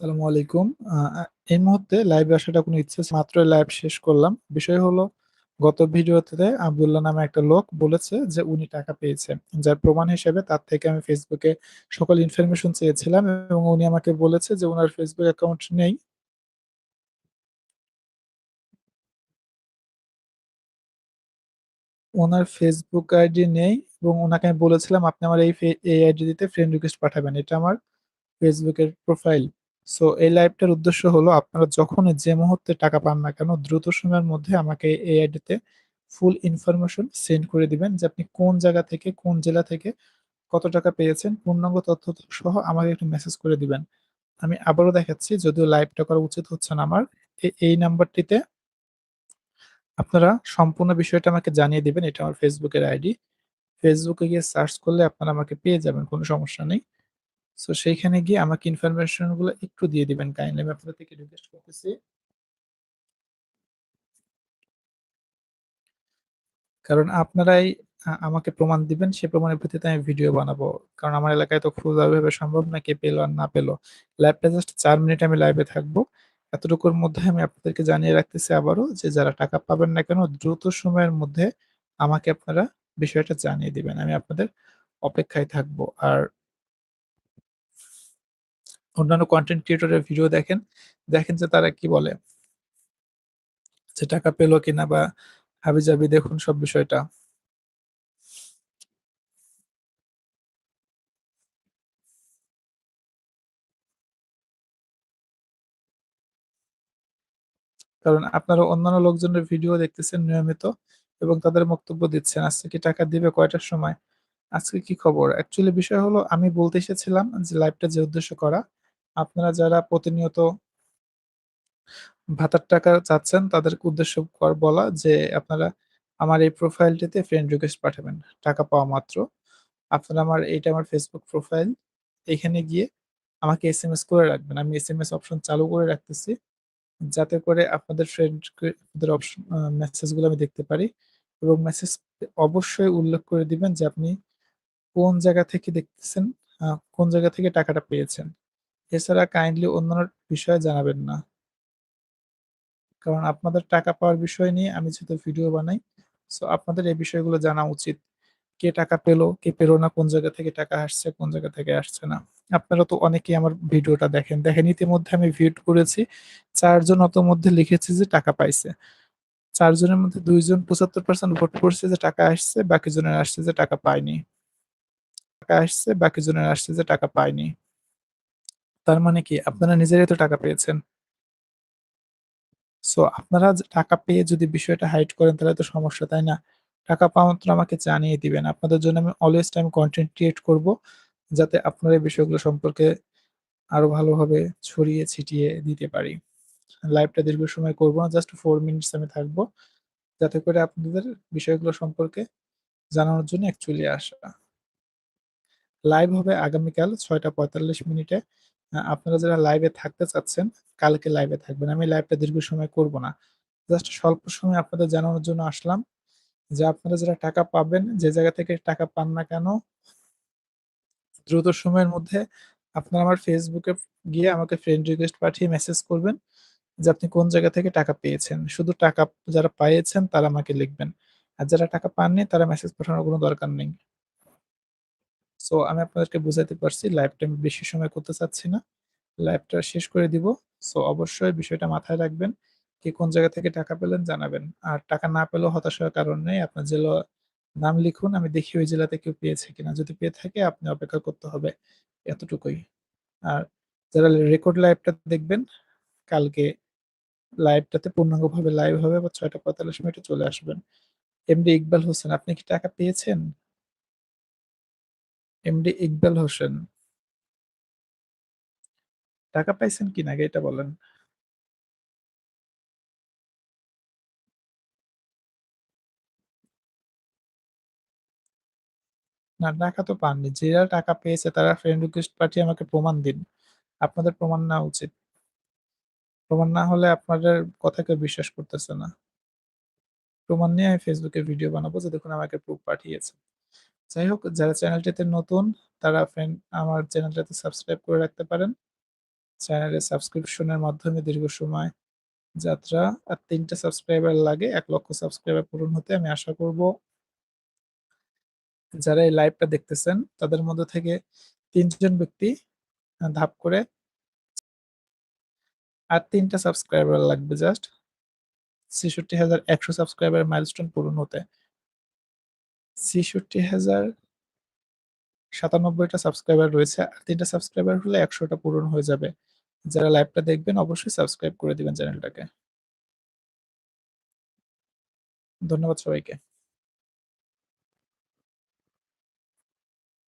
আসসালামু আলাইকুম। এই মুহূর্তে লাইভে আসাটা কোনো ইচ্ছে ছি মাত্রই লাইভ শেষ করলাম। বিষয় হলো, গত ভিডিওতে আব্দুল্লাহ নামে একটা লোক বলেছে যে উনি টাকা পেয়েছে। যার প্রমাণ হিসেবে তার থেকে আমি ফেসবুকে সকল ইনফরমেশন চেয়েছিলাম এবং উনি আমাকে বলেছে যে উনার ফেসবুক অ্যাকাউন্ট নেই। ওনার ফেসবুক আইডি নেই এবং ওনাকে আমি বলেছিলাম, আপনি আমার এই এই আইডিতে ফ্রেন্ড রিকোয়েস্ট পাঠাবেন। এটা আমার ফেসবুকের প্রোফাইল। সো এই লাইভটার উদ্দেশ্য হলো আপনারা যখনই যে মুহূর্তে টাকা পান না কেন দ্রুত সময়ের মধ্যে আমাকে এই আইডিতে ফুল ইনফরমেশন সেন্ড করে দিবেন যে আপনি কোন জায়গা থেকে, কোন জেলা থেকে কত টাকা পেয়েছেন পূর্ণাঙ্গ তথ্য সহ আমাকে একটু মেসেজ করে দিবেন। আমি আবারও দেখাচ্ছি যদিও লাইভটা করা উচিত হচ্ছে না আমার। এই নাম্বারটিতে আপনারা সম্পূর্ণ বিষয়টা আমাকে জানিয়ে দিবেন। এটা আমার ফেসবুকের আইডি। ফেসবুকে গিয়ে সার্চ করলে আপনারা আমাকে পেয়ে যাবেন, কোনো সমস্যা নেই। সো সেইখানে গিয়ে আমাকে ইনফরমেশনগুলো একটু দিয়ে দিবেন কাইন্ডলি আমি আপনাদের থেকে রিকোয়েস্ট করতেছি। কারণ আপনারাই আমাকে প্রমাণ দিবেন, সে প্রমাণের ভিত্তিতে আমি ভিডিও বানাবো। কারণ আমার এলাকায় তো খোঁজা ওইভাবে সম্ভব না কে পেল আর না পেল। লাইভটা জাস্ট ৪ মিনিট আমি লাইভে থাকব। এতটুকুর মধ্যে আমি আপনাদেরকে জানিয়ে রাখতেছি আবারও যে যারা টাকা পাবেন না কেন দ্রুত সময়ের মধ্যে আমাকে আপনারা বিষয়টা জানিয়ে দিবেন। আমি আপনাদের অপেক্ষায় থাকব। আর অন্যান্য কনটেন্ট ক্রিয়েটর এর ভিডিও দেখেন। দেখেন যে তারা কি বলে। যে টাকা পেল কিনা বা হাবিজাবি দেখুন সব বিষয়টা। কারণ আপনারা অন্যান্য লোকজনের ভিডিও দেখতেছেন নিয়মিত এবং তাদের বক্তব্য দিচ্ছেন। আজকে কি টাকা দিবে কয়টার সময়? আজকে কি খবর? অ্যাকচুয়ালি বিষয় হলো আমি বলতে এসেছিলাম যে লাইভটা যে উদ্দেশ্য করা, আপনারা যারা প্রতিনিয়ত ভাতার টাকা চাচ্ছেন তাদেরকে উদ্দেশ্য কর বলা যে আপনারা আমার এই প্রোফাইলটিতে ফ্রেন্ড রিকোয়েস্ট পাঠাবেন টাকা পাওয়া মাত্র। আপনারা আমার এইটা আমার ফেসবুক প্রোফাইল। এখানে গিয়ে আমাকে এস এম এস করে রাখবেন। আমি এস এম এস অপশন চালু করে রাখতেছি। যাতে করে আপনাদের ফ্রেন্ডকে দের অপশন মেসেজগুলো আমি দেখতে পারি এবং মেসেজ অবশ্যই উল্লেখ করে দিবেন যে আপনি কোন জায়গা থেকে দেখতেছেন, কোন জায়গা থেকে টাকাটা পেয়েছেন। এছাড়া কাইন্ডলি অন্যান্য বিষয়ে জানাবেন না। কারণ আপনাদের টাকা পাওয়ার বিষয় নিয়ে আমি যেহেতু ভিডিও বানাই, সো আপনাদের এই বিষয়গুলো জানা উচিত। কে টাকা পেল কে পেল না, কোন জায়গা থেকে টাকা আসছে, কোন জায়গা থেকে আসছে না। আপনারা তো অনেকেই আমার ভিডিওটা দেখেন। দেখেন ইতিমধ্যে আমি ভিউড করেছি। চারজন অত মধ্যে লিখেছে যে টাকা পাইছে। চারজনের মধ্যে দুইজন পঁচাত্তর পার্সেন্ট ভোট করছে যে টাকা আসছে, বাকি জনের আসছে যে টাকা পায়নি। টাকা আসছে, বাকি জনের আসছে যে টাকা পায়নি। তার মানে কি? আপনারা নিজেরাই তো টাকা পেয়েছেন। সো আপনারা টাকা পেয়ে যদি বিষয়টা হাইড করেন তাহলে তো সমস্যা, তাই না? টাকা পাওয়া মাত্র আমাকে জানিয়ে দিবেন। আপনাদের জন্য আমি অলওয়েজ টাইম কনটেন্ট ক্রিয়েট করব। যাতে আপনারা এই বিষয়গুলো সম্পর্কে আরও ভালোভাবে ছড়িয়ে ছিটিয়ে দিতে পারি। লাইভটা দীর্ঘ সময় করব না। জাস্ট 4 মিনিটস আমি থাকব। যাতে করে আপনাদের বিষয়গুলো সম্পর্কে জানানোর জন্য অ্যাকচুয়ালি আসা। লাইভ হবে আগামীকাল ৬টা ৪৫ মিনিটে। আপনারা যারা লাইভে থাকতে চাচ্ছেন, কালকে লাইভে থাকবেন। আমি লাইভটা দীর্ঘ সময় করব না। জাস্ট স্বল্প সময় আপনাদের জানানোর জন্য আসলাম যে আপনারা যারা টাকা পাবেন, যে জায়গা থেকে টাকা পান না কেন দ্রুত সময়ের মধ্যে আপনারা আমার ফেসবুকে গিয়ে আমাকে ফ্রেন্ড রিকোয়েস্ট পাঠিয়ে মেসেজ করবেন যে আপনি কোন জায়গা থেকে টাকা পেয়েছেন। শুধু টাকা যারা পাইয়েছেন তারা আমাকে লিখবেন। আর যারা টাকা পাননি তারা মেসেজ পাঠানোর কোনো দরকার নেই। সো আমি আপনাদেরকে বুঝাইতে পারছি। লাইভটা আমি বেশি সময় করতে চাচ্ছি না। লাইভটা শেষ করে দিব। সো অবশ্যই বিষয়টা মাথায় রাখবেন। কে কোন জায়গা থেকে টাকা পেলেন জানাবেন। আর টাকা না পেলেও হতাশ হওয়ার কারণ নেই। আপনার জেলা নাম লিখুন। আমি দেখি ওই জেলাতে কেউ পেয়েছে কিনা। যদি পেয়ে থাকে আপনি অপেক্ষা করতে হবে। এতটুকুই। আর যারা রেকর্ড লাইভটা দেখবেন, কালকে লাইভটাতে পূর্ণাঙ্গভাবে লাইভ হবে বা ৬টা ৪৫ মিনিটে চলে আসবেন। এমডি ইকবাল হোসেন, আপনি কি টাকা পেয়েছেন? এমডি ইকবাল হোসেন। টাকা পাইছেন কিনা আগে এটা বলেন? না, টাকা তো পাননি। যারা টাকা পেয়েছে তারা ফ্রেন্ড রিকোয়েস্ট পাঠিয়ে আমাকে প্রমাণ দিন। আপনাদের প্রমাণ নেওয়া উচিত। প্রমাণ না হলে আপনাদের কথা কেউ বিশ্বাস করতেছে না। প্রমাণ নিয়ে আমি এ ভিডিও বানাবো যে দেখুন আমাকে প্রুফ পাঠিয়েছে। যাই হোক যারা চ্যানেলটিতে নতুন তারা ফ্রেন্ড আমার চ্যানেলটাতে সাবস্ক্রাইব করে রাখতে পারেন। চ্যানেলে সাবস্ক্রিপশনের মাধ্যমে দীর্ঘ সময় যাত্রা আর ৩ টা সাবস্ক্রাইবার লাগে এক লক্ষ সাবস্ক্রাইবার পূরণ হতে আমি আশা করব যারা এই লাইভটা দেখতেছেন তাদের মধ্যে থেকে ৩ জন ব্যক্তি ধাপ করে আর ৩ টা সাবস্ক্রাইবার লাগবে জাস্ট ৬৬,১০০ সাবস্ক্রাইবার মাইলস্টোন পূরণ হতে। ৬৬,০৯৭ সাতানব্বইটা সাবস্ক্রাইবার রয়েছে। আর তিনটা সাবস্ক্রাইবার হলে একশোটা পূরণ হয়ে যাবে। যারা লাইভটা দেখবেন অবশ্যই সাবস্ক্রাইব করে দিবেন চ্যানেলটাকে। ধন্যবাদ সবাইকে।